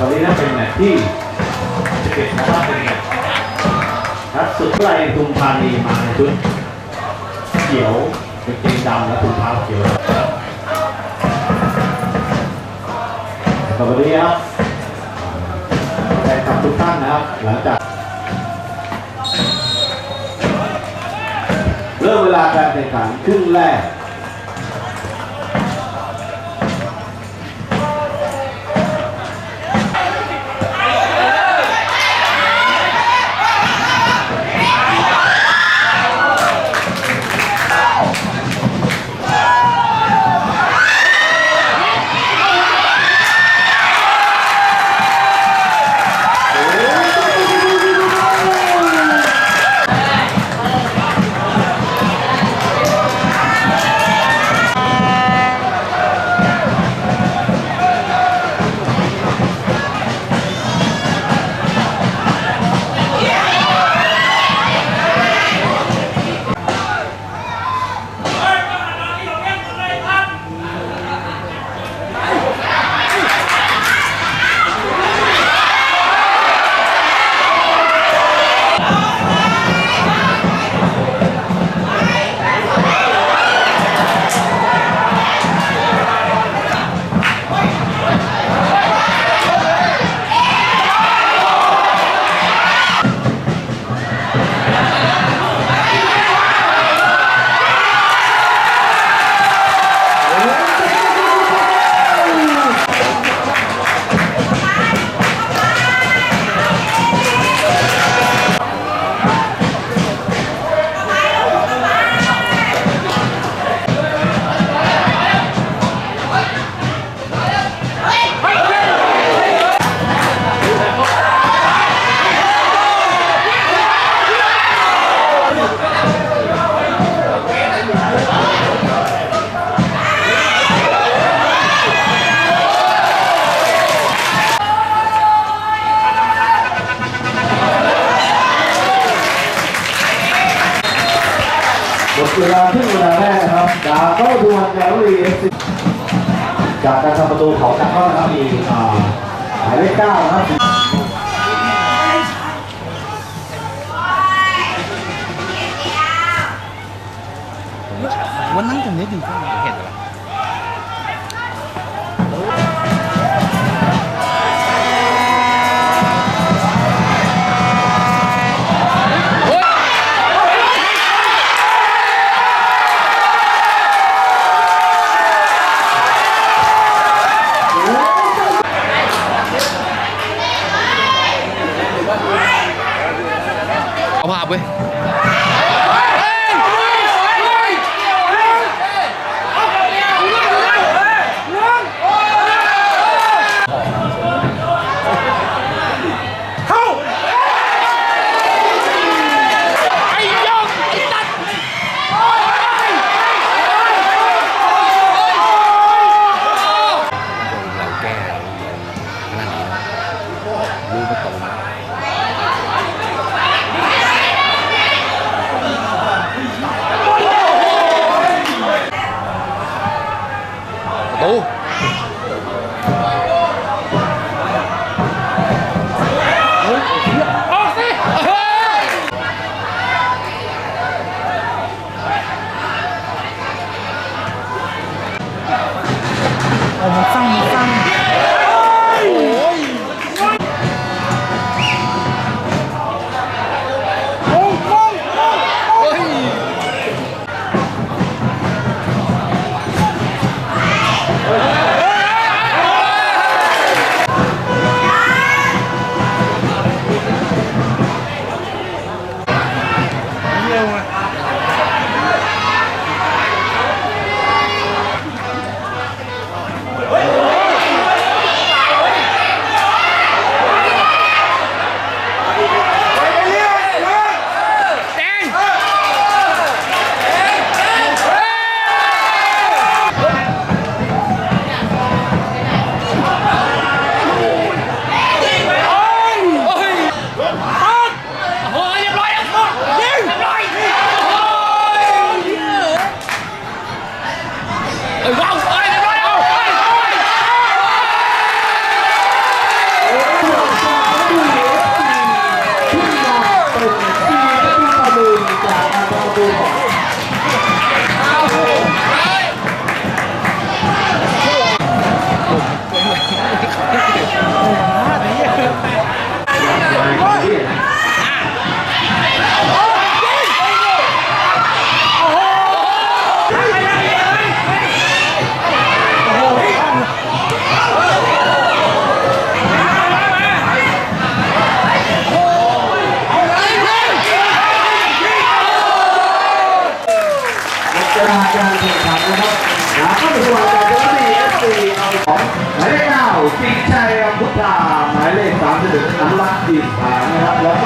ตอนนี้น่าเป็นแมตช์ที่11นะครับเป็นแมตช์นัดสุดไรทุมธานีมาในชุดเขียวเป็นเกงดำและถุงเท้าเขียวสวัสดีครับแฟนคลับทุกท่านนะครับ หลังจาก เริ่มเวลาการแข่งขันครึ่งแรก แรกนะครับดาวก็ดวลแนวรีเอฟซีจากการทำประตูของนักเข้านะครับมีหมายเลขเก้านะครับวันนั้นผมได้ดีกว่า งห เเวลาการแข่งขันนะครับหาข้อมูลจากเจ้าหน้าที่เอฟซีเอาของหมายเลขเก้าสิงชัยรัมพุทธาหมายเลขสามสิบเอ็ดอนุรักษ์ดิบผานะครับแล้ว